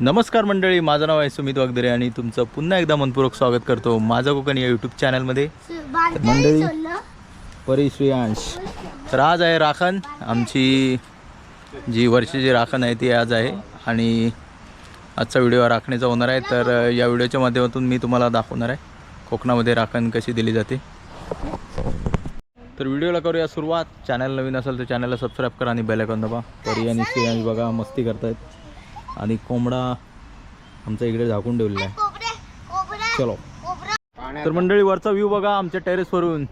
नमस्कार मंडळी माझं नाव आहे सुमित वागदरे आणि तुमचं पुन्हा एकदा मनपूर्वक स्वागत करतो माझं कोकण या यूट्यूब चॅनलमध्ये मंडळी परी श्रेयांश. तर आज आहे राखण. आमची जी वर्षाची राखण आहे ती आज आहे आणि आजचा व्हिडिओ राखण्याचा राखणीचा होणार आहे. तर या व्हिडिओच्या माध्यमातून मी तुम्हाला दाखवणार आहे कोकणामध्ये राखण कशी दिली जाते. तर व्हिडिओला करूया सुरुवात. चॅनल नवीन असेल तर चॅनलला सबस्क्राईब करा आणि बेल आयकॉन दाबा. परी आणि श्रेयांश बघा मस्ती करतायत. आणि कोंबडा आमचा इकडे झाकून ठेवलेला आहे. चलो. तर मंडळी वरचा व्ह्यू बघा आमच्या टेरेसवरून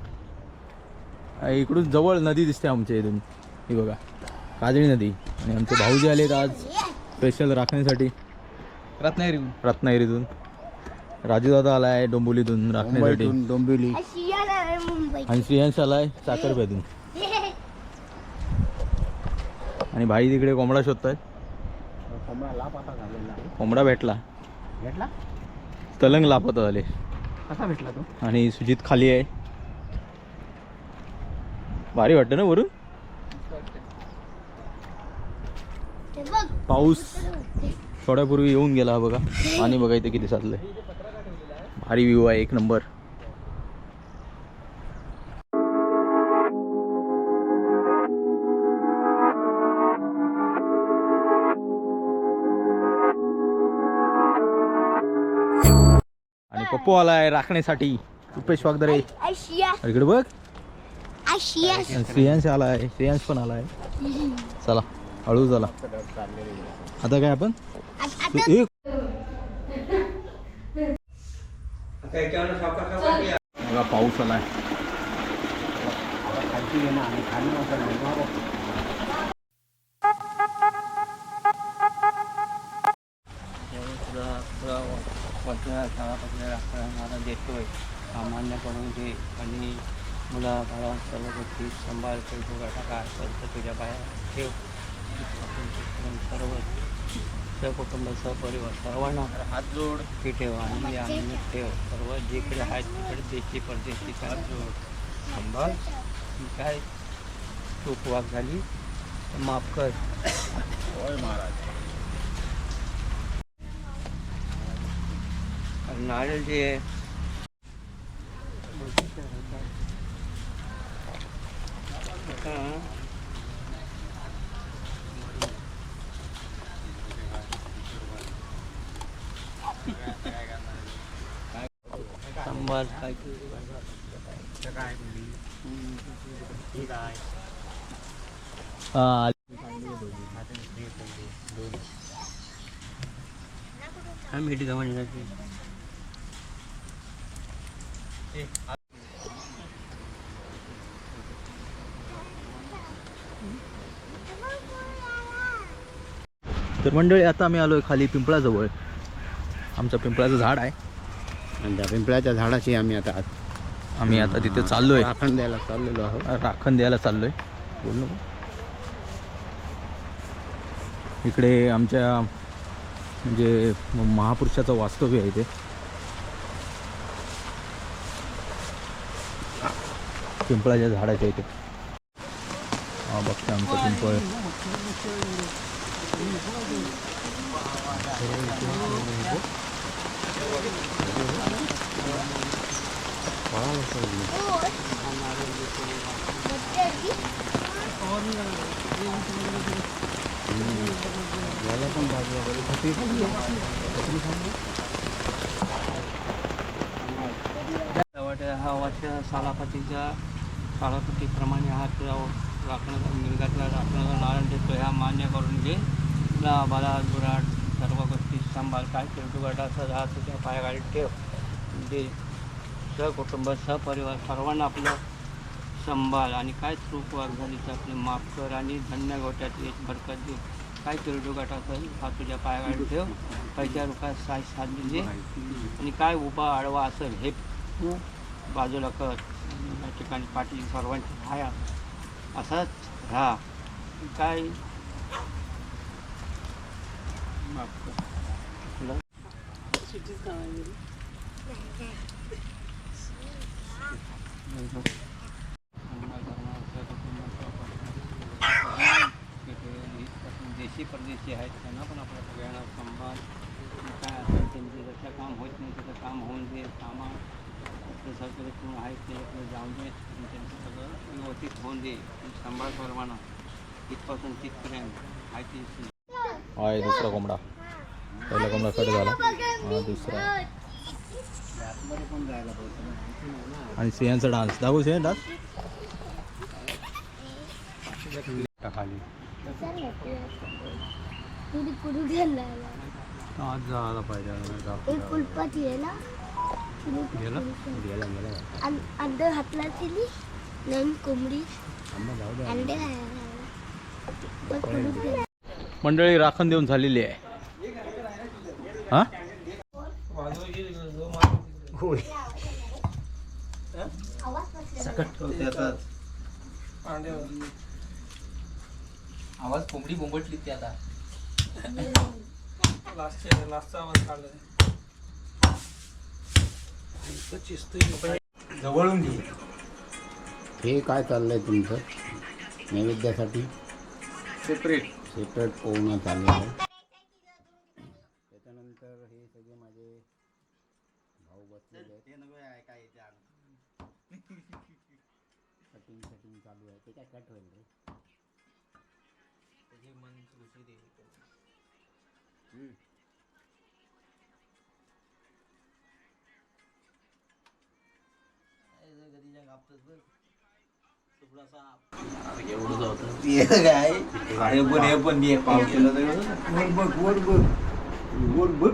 इकडून जवळ नदी दिसते आमच्या इथून. ही बघा काजळी नदी. आणि आमचे भाऊजी आलेत आज स्पेशल राखण्यासाठी. रत्नागिरी रत्नागिरीतून. राजूदादा आला आहे डोंबिवलीतून राखण्यासाठी. डोंबिवली. आणि श्रेयांश आला आहे साखरपेतून आणि भाई तिकडे कोंबडा शोधतायत. कोंबडा लाप आता झालेला आहे. कोंबडा भेटला. भेटला? तलंग लापता झाले. कसा भेटला तो? आणि सुजित खाली आहे. भारी वाटतं ना वरून? पाऊस. थोड्यापूर्वी येऊन गेला बघा. आणि बघा इथे किती साचलंय. भारी व्ह्यू आहे एक नंबर. पप्पू आलाय राखण्यासाठी. रुपेश वागदरे. इकडे बघ. श्रेयांश आलाय. श्रेयांश पण आलाय. चला हळू चला. आता काय आपण? पाऊस आलाय. खालची घे ना देतो आहे सामान्यपणे सामान्य दे आणि मुला बाळा सर्व गोष्टी सांभाळ ठेवतो टाका सर्व तुझ्या बाहेर ठेव सर्व सहकुटुंब सहपरिवार सर्वांना हात जोड. की ठेव आणि आनंद ठेव. सर्व जिकडे आहेत तिकडे देशी परदेशी हात जोड. सांभाळ काय चूक वाक झाली तर माफ कर. महाराज. नारळ जे आहे सांबार काय हा, काय मिठी जमा तर मंडळी आता आम्ही आलोय खाली पिंपळाजवळ. आमचं पिंपळाचं झाड आहे. आणि त्या पिंपळाच्या झाडाची आम्ही आता आम्ही आता तिथे चाललोय. राखण द्यायला चाललेलो आहोत. राखण द्यायला चाललोय. बोल नको इकडे आमच्या म्हणजे महापुरुषाचं वास्तव्य आहे इथे पिंपळाच्या झाडाच्या इथे. हा बघता आमचं पिंपळ. वाटतं हा वर्ष सालापातीचा सालापतीप्रमाणे हा तुला राखण्याचा मिळगातला राखण्याचा नारायण देतो. ह्या मान्य करून घे तुला बाला दुराट सर्व गोष्टी सांभाळ काय केलं गटाचा राहा तुझ्या पायागाडीत ठेव. दे सहकुटुंब सहपरिवार सर्वांना आपलं सांभाळ आणि काय चूक झाली तर आपली माफ कर आणि धन्य गोट्यात एक भरकत दे काय केलं गटाचा हा तुझ्या पायागाडीत ठेव. पैशा रुपयात साय साथ दे आणि काय उभा आडवा असेल हे तू बाजूला कर या ठिकाणी पाटील सर्वांची राहा असाच? राहा काय? देशी परदेशी आहेत त्यांना पण आपल्या सगळ्यांना संवाद काय असेल त्यांचे जसं काम होत नाही तसं काम होऊन दे कामा आपलं कोण आहेत ते आपलं जाऊन दे आणि त्यांचं सगळं व्यवस्थित होऊन दे. सांभाळ परवाना. इथपासून तिथपर्यंत. आहे ते आहे दुसरा कोंबडा. पहिला कोंबडा कट झाला. हा दुसरा. आतमध्ये पण जायला पाहिजे. आणि सिंहाचा डान्स. दाखवू सिंह डान्स. खाली. आज जायला पाहिजे एक कुलपाती आहे ना गेला गेला गेला. अंडे हातला तिने नवीन कोंबडी. अंडे मंडळी राखण देऊन झालेली आहे. हा? आवाज कोंबडी बोंबटली ती आता. हे काय चाललंय तुमचं? नैवेद्यासाठी? सेपरेट सेपरेट पोहणं चाललेलं आहे. त्याच्यानंतर हे सगळे माझे भाऊ बसलेले कटिंग कटिंग चालू आहे. ते काय कट होईल रे? हम्म. एवढं होतं काय अरे पण हे पण मी पाव केलं तर वर बघ वर बघ वर बघ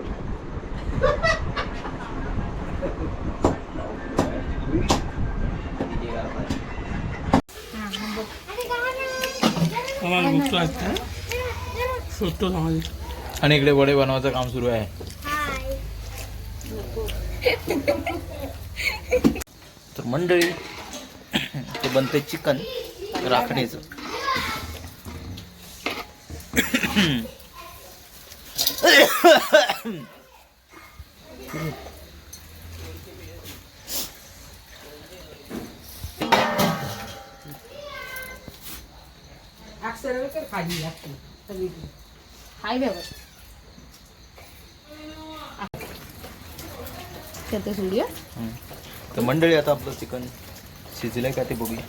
आणि इकडे वडे बनवायचं काम सुरू आहे. तर मंडळी बनते चिकन राखणीचं. हाय व्यवस्थित. तर मंडळी आता आपलं चिकन शिजलंय का ते बघूया.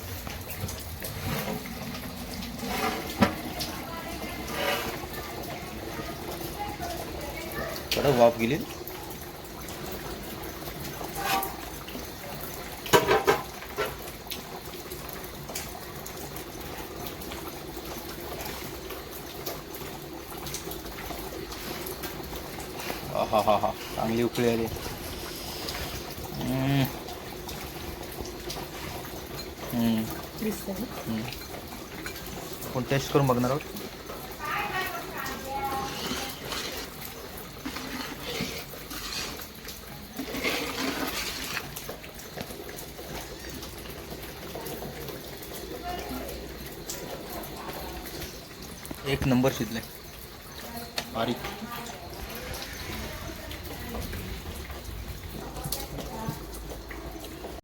कडक वाफ गेली. हा हा हा चांगली उकळी आली. दिसतं. आपण टेस्ट करून बघणार आहोत? एक नंबर शिजले. बारीक.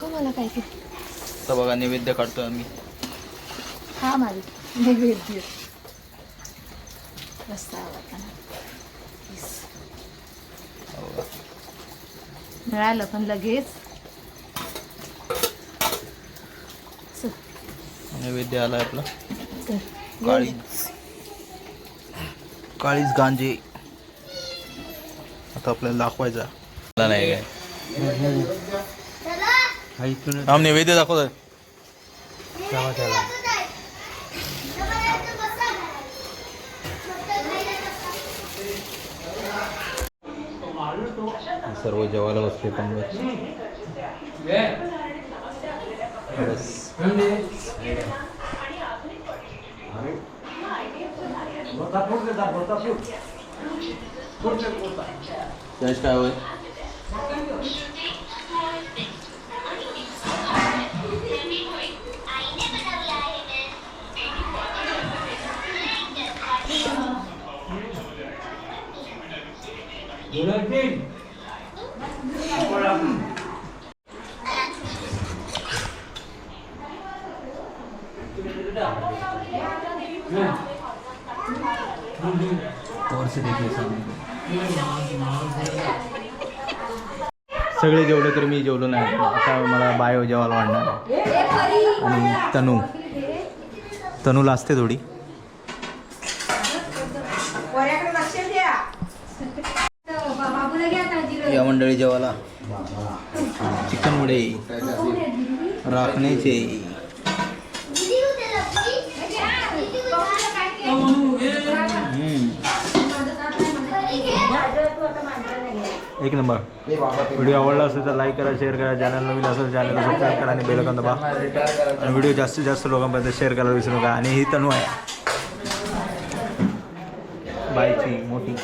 मला काय ते तर बघा नैवेद्य काढतोय आम्ही. हा माझी नैवेद्य. हा. मिळालं पण लगेच. नैवेद्य आलाय आपला. काळीज. काळीज गांजे. आता आपल्याला दाखवायचा. मला नाही काय? आम नैवेद्य दाखवत सर्व जेवायला बसले पण काय होय? सगळे जेवले तर मी जेवलो नाही. आता मला बायो जेवायला वाढणार आणि तनू. तनूला असते थोडी. या मंडळी जेवायला. चिकन वडे राखण्याचे. एक नंबर. व्हिडिओ आवडला असेल तर लाईक करा शेअर करा. चॅनल नवीन असेल चॅनलला सबस्क्राईब करा आणि बेल दबा. आणि व्हिडिओ जास्तीत जास्त लोकांपर्यंत शेअर करायला विसरू नका. आणि ही तणू आहे. बायची मोठी.